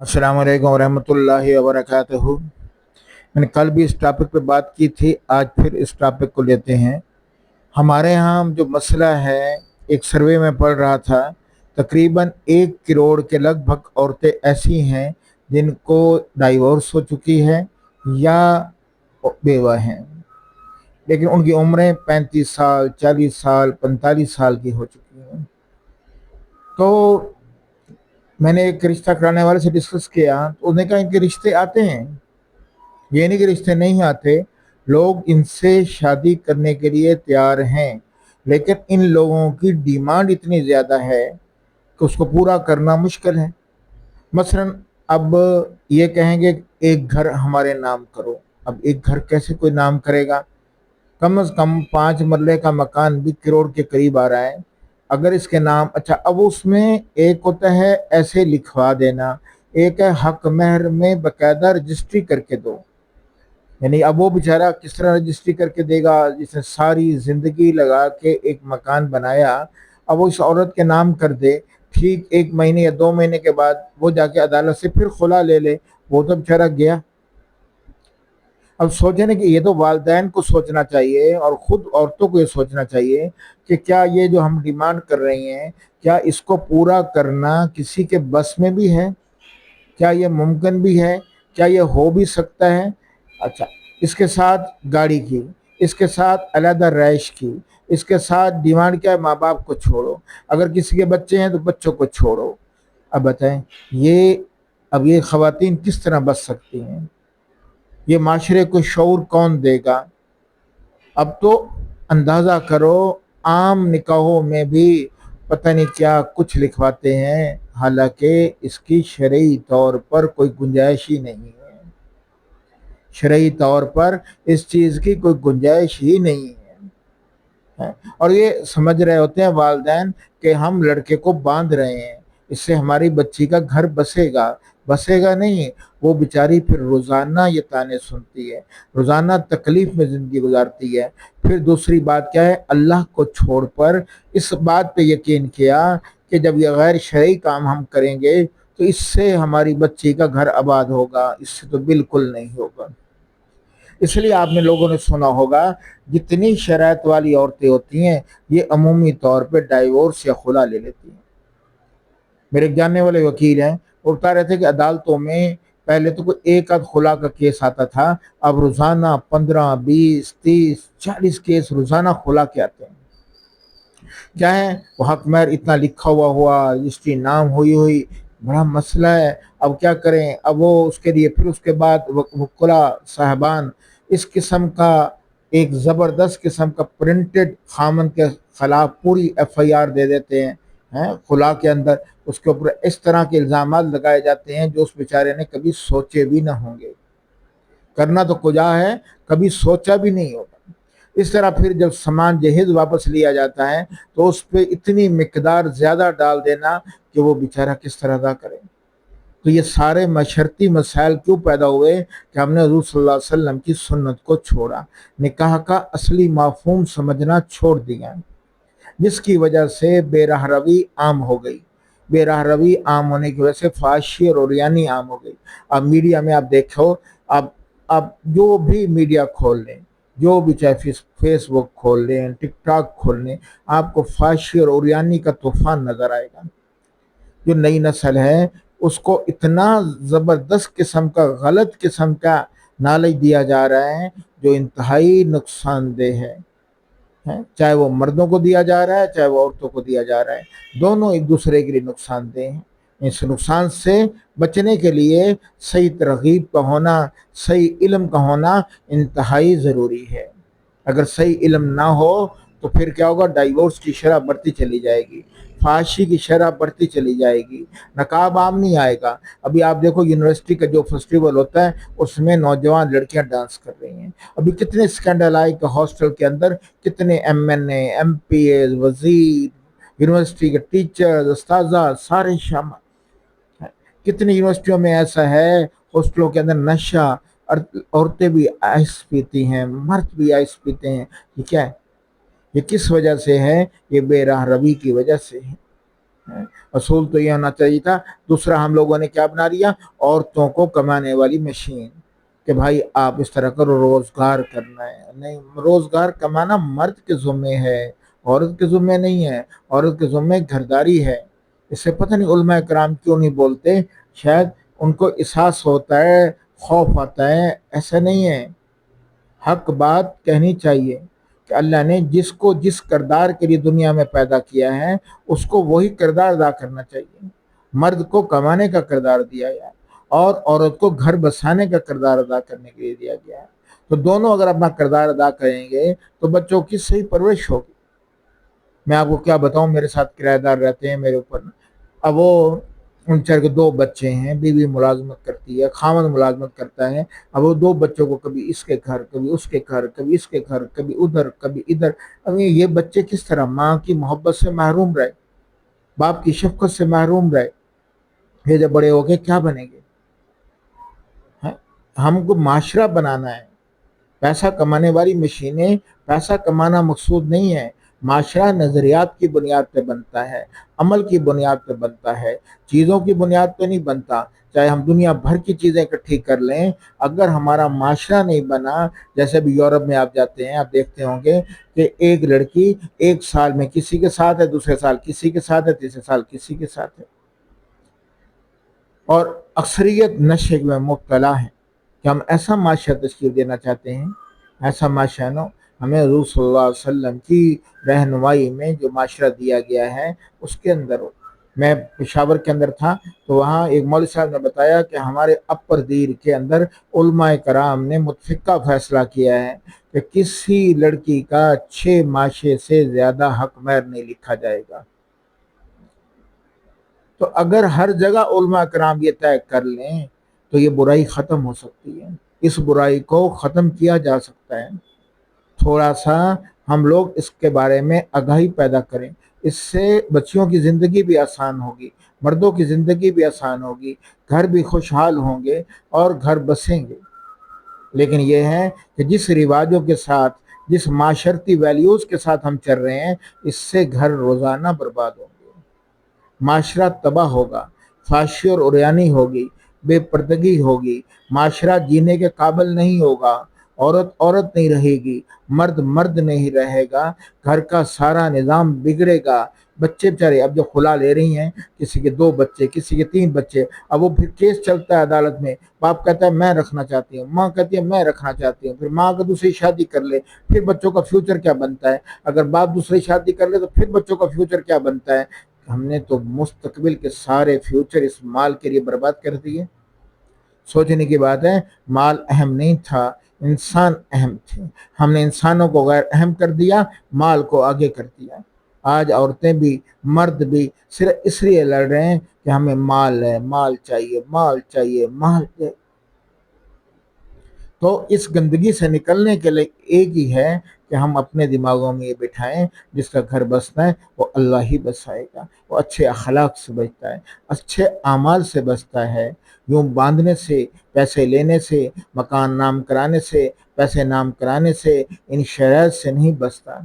السلام علیکم ورحمۃ اللہ وبرکاتہ۔ میں نے کل بھی اس ٹاپک پہ بات کی تھی، آج پھر اس ٹاپک کو لیتے ہیں۔ ہمارے ہاں جو مسئلہ ہے، ایک سروے میں پڑھ رہا تھا، تقریباً ایک کروڑ کے لگ بھگ عورتیں ایسی ہیں جن کو ڈائیورس ہو چکی ہے یا بیوہ ہیں۔ لیکن ان کی عمریں پینتیس سال، چالیس سال پنتالیس سال کی ہو چکی ہیں۔ تو میں نے ایک رشتہ کرانے والے سے ڈسکس کیا، تو اس نے کہا ان کے رشتے آتے ہیں۔ یہ نہیں کہ رشتے نہیں آتے، لوگ ان سے شادی کرنے کے لیے تیار ہیں، لیکن ان لوگوں کی ڈیمانڈ اتنی زیادہ ہے کہ اس کو پورا کرنا مشکل ہے۔ مثلا اب یہ کہیں گے، ایک گھر ہمارے نام کرو۔ اب ایک گھر کیسے کوئی نام کرے گا؟ کم از کم پانچ مرلے کا مکان بھی کروڑ کے قریب آ رہا ہے۔ اگر اس کے نام اچھا اب اس میں ایک ہوتا ہے ایسے لکھوا دینا، ایک ہے حق مہر میں باقاعدہ رجسٹری کر کے دو۔ یعنی اب وہ بیچارہ کس طرح رجسٹری کر کے دے گا؟ جس نے ساری زندگی لگا کے ایک مکان بنایا، اب وہ اس عورت کے نام کر دے۔ ٹھیک، ایک مہینے یا دو مہینے کے بعد وہ جا کے عدالت سے پھر خلا لے لے۔ وہ تو بیچارہ گیا۔ اب سوچیں کہ یہ تو والدین کو سوچنا چاہیے اور خود عورتوں کو یہ سوچنا چاہیے کہ کیا یہ جو ہم ڈیمانڈ کر رہی ہیں، کیا اس کو پورا کرنا کسی کے بس میں بھی ہے؟ کیا یہ ممکن بھی ہے؟ کیا یہ ہو بھی سکتا ہے؟ اچھا اس کے ساتھ گاڑی کی، اس کے ساتھ علیحدہ رہائش کی، اس کے ساتھ ڈیمانڈ کیا ہے ماں باپ کو چھوڑو۔ اگر کسی کے بچے ہیں تو بچوں کو چھوڑو۔ اب بتائیں، یہ، اب یہ خواتین کس طرح بچ سکتی ہیں؟ یہ معاشرے کو شعور کون دے گا؟ اب تو اندازہ کرو، عام نکاحوں میں بھی پتہ نہیں کیا کچھ لکھواتے ہیں، حالانکہ اس کی شرعی طور پر کوئی گنجائش ہی نہیں ہے۔ شرعی طور پر اس چیز کی کوئی گنجائش ہی نہیں ہے۔ اور یہ سمجھ رہے ہوتے ہیں والدین کہ ہم لڑکے کو باندھ رہے ہیں، اس سے ہماری بچی کا گھر بسے گا۔ بسے گا نہیں، وہ بیچاری پھر روزانہ یہ تانے سنتی ہے، روزانہ تکلیف میں زندگی گزارتی ہے۔ پھر دوسری بات کیا ہے؟ اللہ کو چھوڑ پر اس بات پہ یقین کیا کہ جب یہ غیر شرعی کام ہم کریں گے تو اس سے ہماری بچی کا گھر آباد ہوگا، اس سے تو بالکل نہیں ہوگا۔ اس لیے آپ نے لوگوں نے سنا ہوگا، جتنی شرائط والی عورتیں ہوتی ہیں، یہ عمومی طور پہ ڈائیورس یا خلا لے لیتی ہیں۔ میرے جاننے والے وکیل ہیں اور بتا رہے تھے کہ عدالتوں میں پہلے تو کوئی ایک آدھ خلا کا کیس آتا تھا، اب روزانہ پندرہ، بیس، تیس، چالیس کیس روزانہ خلا کے آتے ہیں۔ کیا ہے؟ وہ حق مہر اتنا لکھا ہوا ہوا رجسٹری نام ہوئی ہوئی، بڑا مسئلہ ہے۔ اب کیا کریں؟ اب وہ اس کے لیے، پھر اس کے بعد وکلا صاحبان اس قسم کا ایک زبردست قسم کا پرنٹڈ خامن کے خلاف پوری ایف آئی آر دے دیتے ہیں۔ خلا کے اندر اس کے اوپر اس طرح کے الزامات لگائے جاتے ہیں جو اس بیچارے نے کبھی سوچے بھی نہ ہوں گے۔ کرنا تو کجا ہے، کبھی سوچا بھی نہیں ہوگا۔ اس طرح پھر جب سامان جہیز واپس لیا جاتا ہے تو اس پہ اتنی مقدار زیادہ ڈال دینا کہ وہ بیچارہ کس طرح ادا کرے۔ تو یہ سارے مشرتی مسائل کیوں پیدا ہوئے کہ ہم نے حضور صلی اللہ علیہ وسلم کی سنت کو چھوڑا۔ نکاح کا اصلی معفوم سمجھنا چھوڑ دیا۔ جس کی وجہ سے بے راہ روی عام ہو گئی۔ بے راہ روی عام ہونے کی وجہ سے فاشی اور اوریانی عام ہو گئی۔ اب میڈیا میں آپ دیکھو، اب اب جو بھی میڈیا کھول لیں، جو بھی چاہے فیس بک کھول لیں، ٹک ٹاک کھول لیں، آپ کو فاشی اور اوریانی کا طوفان نظر آئے گا۔ جو نئی نسل ہے، اس کو اتنا زبردست قسم کا، غلط قسم کا نالج دیا جا رہا ہے، جو انتہائی نقصان دہ ہے۔ ہیں۔ چاہے وہ مردوں کو دیا جا رہا ہے، چاہے وہ عورتوں کو دیا جا رہا ہے۔ دونوں ایک دوسرے کے لیے نقصان دہ ہیں۔ اس نقصان سے بچنے کے لیے صحیح ترغیب کا ہونا، صحیح علم کا ہونا انتہائی ضروری ہے۔ اگر صحیح علم نہ ہو تو پھر کیا ہوگا؟ ڈائیورس کی شرح بڑھتی چلی جائے گی فاشی کی شرح بڑھتی چلی جائے گی، نقاب عام نہیں آئے گا۔ ابھی آپ دیکھو یونیورسٹی کا جو فیسٹیول ہوتا ہے، اس میں نوجوان لڑکیاں ڈانس کر رہی ہیں۔ ابھی کتنے اسکینڈل آئے کہ ہاسٹل کے اندر کتنے M N A M P A وزیر یونیورسٹی کے ٹیچر استاذہ، سارے شامل کتنی یونیورسٹیوں میں ایسا ہے ہاسٹلوں کے اندر نشہ عورتیں بھی آئس پیتی ہیں، مرد بھی آئس پیتے ہیں۔ یہ کیا ہے؟ یہ کس وجہ سے ہیں؟ یہ بے راہ روی کی وجہ سے ہے اصول تو یہ ہونا چاہیے تھا۔ دوسرا، ہم لوگوں نے کیا بنا لیا؟ عورتوں کو کمانے والی مشین کہ بھائی آپ اس طرح کرو روزگار کرنا ہے۔ نہیں، روزگار کمانا مرد کے ذمے ہے، عورت کے ذمے نہیں ہے۔ عورت کے ذمے گھرداری ہے۔ اس سے پتہ نہیں علماء کرام کیوں نہیں بولتے؟ شاید ان کو احساس ہوتا ہے، خوف آتا ہے، ایسا نہیں ہے۔ حق بات کہنی چاہیے۔ کہ اللہ نے جس کو جس کردار کے لیے دنیا میں پیدا کیا ہے، اس کو وہی کردار ادا کرنا چاہیے۔ مرد کو کمانے کا کردار دیا گیا اور عورت کو گھر بسانے کا کردار ادا کرنے کے لیے دیا گیا۔ ہے تو دونوں اگر اپنا کردار ادا کریں گے تو بچوں کی صحیح پرورش ہوگی۔ میں آپ کو کیا بتاؤں، میرے ساتھ کرایہ دار رہتے ہیں میرے اوپر۔ اب وہ ان چر کے دو بچے ہیں، بیوی ملازمت کرتی ہے خامن ملازمت کرتا ہے، اب وہ دو بچوں کو کبھی اس کے گھر، کبھی اس کے گھر، کبھی اس کے گھر، کبھی ادھر کبھی ادھر۔ اب یہ بچے کس طرح ماں کی محبت سے محروم رہے؟ باپ کی شفقت سے محروم رہے؟ یہ جب بڑے ہو کے کیا بنیں گے؟ ہاں، ہم کو معاشرہ بنانا ہے۔ پیسہ کمانے والی مشینیں، پیسہ کمانا مقصود نہیں ہے۔ معاشرہ نظریات کی بنیاد پہ بنتا ہے، عمل کی بنیاد پہ بنتا ہے، چیزوں کی بنیاد پہ نہیں بنتا۔ چاہے ہم دنیا بھر کی چیزیں اکٹھی کر لیں، اگر ہمارا معاشرہ نہیں بنا، جیسے بھی یورپ میں آپ جاتے ہیں، آپ دیکھتے ہوں گے کہ ایک لڑکی ایک سال میں کسی کے ساتھ ہے، دوسرے سال کسی کے ساتھ ہے، تیسرے سال کسی کے ساتھ ہے۔ اور اکثریت نشے میں مبتلا ہے کہ ہم ایسا معاشرہ تشکیل دینا چاہتے ہیں؟ ایسا معاشرہ نو ہمیں حضور صلی اللہ علیہ وسلم کی رہنمائی میں جو معاشرہ دیا گیا ہے، اس کے اندر میں پشاور کے اندر تھا، تو وہاں ایک مولوی صاحب نے بتایا کہ ہمارے اپر دیر کے اندر علماء کرام نے متفقہ فیصلہ کیا ہے کہ کسی لڑکی کا چھ معاشے سے زیادہ حق مہر نہیں لکھا جائے گا۔ تو اگر ہر جگہ علماء کرام یہ طے کر لیں، تو یہ برائی ختم ہو سکتی ہے۔ اس برائی کو ختم کیا جا سکتا ہے۔ تھوڑا سا ہم لوگ اس کے بارے میں آگاہی پیدا کریں۔ اس سے بچیوں کی زندگی بھی آسان ہوگی، مردوں کی زندگی بھی آسان ہوگی، گھر بھی خوشحال ہوں گے اور گھر بسیں گے۔ لیکن یہ ہے کہ جس رواجوں کے ساتھ، جس معاشرتی ویلیوز کے ساتھ ہم چل رہے ہیں، اس سے گھر روزانہ برباد ہوں گے۔ معاشرہ تباہ ہوگا، فاشی اور اریانی ہوگی، بے پردگی ہوگی، معاشرہ جینے کے قابل نہیں ہوگا۔ عورت عورت نہیں رہے گی، مرد مرد نہیں رہے گا، گھر کا سارا نظام بگڑے گا۔ بچے بچارے اب جو کھلا لے رہی ہیں، کسی کے دو بچے، کسی کے تین بچے، اب وہ پھر کیس چلتا ہے عدالت میں۔ باپ کہتا ہے، میں رکھنا چاہتی ہوں۔ ماں کہتی ہے، میں رکھنا چاہتی ہوں۔ پھر ماں کا دوسری شادی کر لے، پھر بچوں کا فیوچر کیا بنتا ہے؟ اگر باپ دوسری شادی کر لے، تو پھر بچوں کا فیوچر کیا بنتا ہے؟ ہم نے تو مستقبل کے سارے فیوچر اس مال کے لیے برباد کر دیے۔ سوچنے کی بات ہے، مال اہم نہیں تھا۔ انسان اہم تھے ہم نے انسانوں کو غیر اہم کر دیا، مال کو آگے کر دیا۔ آج عورتیں بھی، مرد بھی صرف اس لیے لڑ رہے ہیں کہ ہمیں مال ہے، مال چاہیے مال چاہیے مال چاہیے۔ تو اس گندگی سے نکلنے کے لیے ایک ہی ہے کہ ہم اپنے دماغوں میں یہ بٹھائیں جس کا گھر بسنا ہے، وہ اللہ ہی بسائے گا۔ وہ اچھے اخلاق سے بچتا ہے، اچھے اعمال سے بستا ہے۔ یوں باندھنے سے، پیسے لینے سے، مکان نام کرانے سے، پیسے نام کرانے سے ان شرائط سے نہیں بستا۔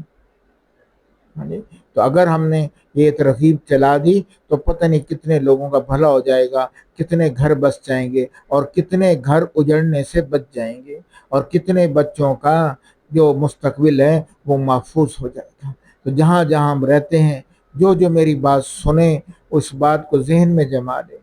ہاں جی؟ تو اگر ہم نے یہ ترغیب چلا دی تو پتہ نہیں کتنے لوگوں کا بھلا ہو جائے گا، کتنے گھر بس جائیں گے اور کتنے گھر اجڑنے سے بچ جائیں گے۔ اور کتنے بچوں کا جو مستقبل ہے وہ محفوظ ہو جائے گا۔ تو جہاں جہاں ہم رہتے ہیں، جو جو میری بات سنیں، اس بات کو ذہن میں جما دیں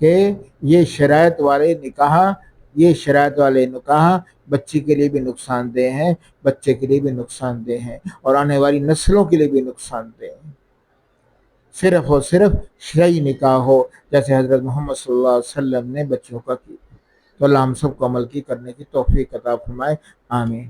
کہ یہ شرائط والے نکاح، یہ شرائط والے نکاح بچی کے لیے بھی نقصان دہ ہیں، بچے کے لیے بھی نقصان دہ ہیں، اور آنے والی نسلوں کے لیے بھی نقصان دہ ہیں۔ صرف اور صرف شرعی نکاح ہو، جیسے حضرت محمد صلی اللہ علیہ وسلم نے بچوں کا کی تو اللہ ہم سب کو عمل کی کرنے کی توفیق عطا فرمائے آمین۔